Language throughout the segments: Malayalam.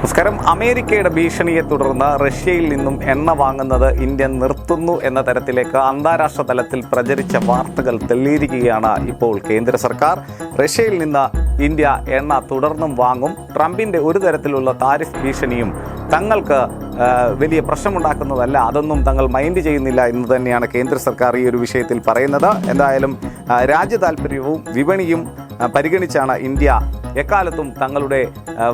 നമസ്കാരം. അമേരിക്കയുടെ ഭീഷണിയെ തുടർന്ന് റഷ്യയിൽ നിന്നും എണ്ണ വാങ്ങുന്നത് ഇന്ത്യ നിർത്തുന്നു എന്ന തരത്തിലേക്ക് അന്താരാഷ്ട്ര തലത്തിൽ പ്രചരിച്ച വാർത്തകൾ തെളിയിരിക്കുകയാണ് ഇപ്പോൾ കേന്ദ്ര സർക്കാർ. റഷ്യയിൽ നിന്ന് ഇന്ത്യ എണ്ണ തുടർന്നും വാങ്ങും. ട്രംപിന്റെ ഒരു തരത്തിലുള്ള താരിഫ് ഭീഷണിയും തങ്ങൾക്ക് വലിയ പ്രശ്നമുണ്ടാക്കുന്നതല്ല. അതൊന്നും തങ്ങൾ മൈൻഡ് ചെയ്യുന്നില്ല എന്ന് തന്നെയാണ് കേന്ദ്ര സർക്കാർ ഈ ഒരു വിഷയത്തിൽ പറയുന്നത്. എന്തായാലും രാജ്യ താല്പര്യവും വിപണിയും പരിഗണിച്ചാണ് ഇന്ത്യ എക്കാലത്തും തങ്ങളുടെ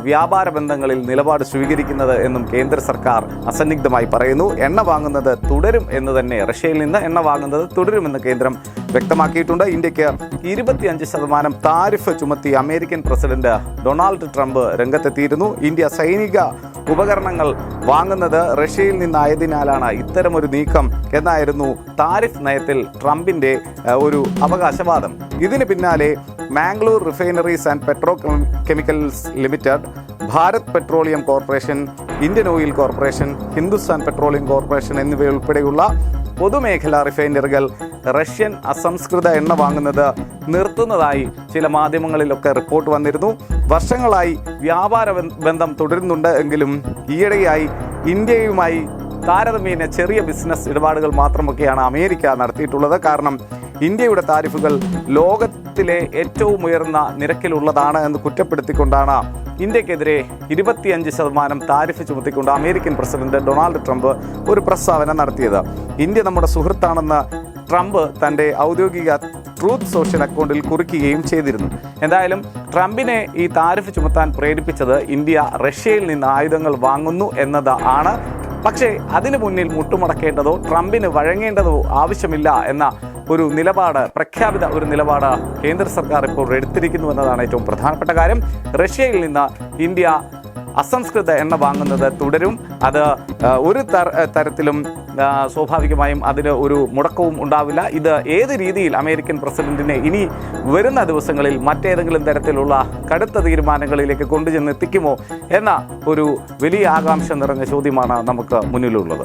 വ്യാപാര ബന്ധങ്ങളിൽ നിലപാട് സ്വീകരിക്കുന്നത് എന്നും കേന്ദ്ര സർക്കാർ അസന്നിഗ്ധമായി പറയുന്നു. എണ്ണ വാങ്ങുന്നത് തുടരും എന്ന് തന്നെ റഷ്യയിൽ നിന്ന് എണ്ണ വാങ്ങുന്നത് തുടരുമെന്ന് കേന്ദ്രം വ്യക്തമാക്കിയിട്ടുണ്ട്. ഇന്ത്യയ്ക്ക് ഇരുപത്തിയഞ്ച് ശതമാനം താരിഫ് ചുമത്തി അമേരിക്കൻ പ്രസിഡന്റ് ഡൊണാൾഡ് ട്രംപ് രംഗത്തെത്തിയിരുന്നു. ഇന്ത്യ സൈനിക ഉപകരണങ്ങൾ വാങ്ങുന്നത് റഷ്യയിൽ നിന്നായതിനാലാണ് ഇത്തരമൊരു നീക്കം എന്നായിരുന്നു താരിഫ് നയത്തിൽ ട്രംപിന്റെ ഒരു അവകാശവാദം. ഇതിന് പിന്നാലെ Mangalore refineries and petrochemicals limited Bharat petroleum corporation Indian oil corporation Hindustan petroleum corporation എന്നിവയുൾപ്പെടെയുള്ള പൊതുമേഖലാ റിഫൈനറികൾ റഷ്യൻ അസംസ്കൃത എണ്ണ വാങ്ങുന്നത് നിർത്തുന്നതായി ചില മാധ്യമങ്ങളിലൊക്കെ റിപ്പോർട്ട് വന്നിരുന്നു. വർഷങ്ങളായി വ്യാപാര ബന്ധം തുടരുന്നുണ്ട് എങ്കിലും ഈയിടെയായി ഇന്ത്യയുമായി താരതമ്യേന ചെറിയ ബിസിനസ് ഇടപാടുകൾ മാത്രമൊക്കെയാണ് അമേരിക്ക നടത്തിയിട്ടുള്ളത്. കാരണം ഇന്ത്യയുടെ താരിഫുകൾ ലോകത്തിലെ ഏറ്റവും ഉയർന്ന നിരക്കിലുള്ളതാണ് എന്ന് കുറ്റപ്പെടുത്തിക്കൊണ്ടാണ് ഇന്ത്യക്കെതിരെ ഇരുപത്തിയഞ്ച് ശതമാനം താരിഫ് ചുമത്തിക്കൊണ്ട് അമേരിക്കൻ പ്രസിഡന്റ് ഡൊണാൾഡ് ട്രംപ് ഒരു പ്രസ്താവന നടത്തിയത്. ഇന്ത്യ നമ്മുടെ സുഹൃത്താണെന്ന് ട്രംപ് തന്റെ ഔദ്യോഗിക ട്രൂത്ത് സോഷ്യൽ അക്കൗണ്ടിൽ കുറിക്കുകയും ചെയ്തിരുന്നു. എന്തായാലും ട്രംപിനെ ഈ താരിഫ് ചുമത്താൻ പ്രേരിപ്പിച്ചത് ഇന്ത്യ റഷ്യയിൽ നിന്ന് ആയുധങ്ങൾ വാങ്ങുന്നു എന്നതാണ് പക്ഷേ അതിനു മുന്നിൽ മുട്ടുമടക്കേണ്ടതോ ട്രംപിന് വഴങ്ങേണ്ടതോ ആവശ്യമില്ല എന്ന ഒരു നിലപാട് പ്രഖ്യാപിത ഒരു നിലപാട് കേന്ദ്ര സർക്കാർ ഇപ്പോൾ എടുത്തിരിക്കുന്നു എന്നതാണ് ഏറ്റവും പ്രധാനപ്പെട്ട കാര്യം. റഷ്യയിൽ നിന്ന് ഇന്ത്യ അസംസ്കൃത എണ്ണ വാങ്ങുന്നത് തുടരും. അത് ഒരു തരത്തിലും സ്വാഭാവികമായും അതിന് ഒരു മുടക്കവും ഉണ്ടാവില്ല. ഇത് ഏത് രീതിയിൽ അമേരിക്കൻ പ്രസിഡന്റിനെ ഇനി വരുന്ന ദിവസങ്ങളിൽ മറ്റേതെങ്കിലും തരത്തിലുള്ള കടുത്ത തീരുമാനങ്ങളിലേക്ക് കൊണ്ടുചെന്ന് എത്തിക്കുമോ എന്ന ഒരു വലിയ ആകാംക്ഷ നിറഞ്ഞ ചോദ്യമാണ് നമുക്ക് മുന്നിലുള്ളത്.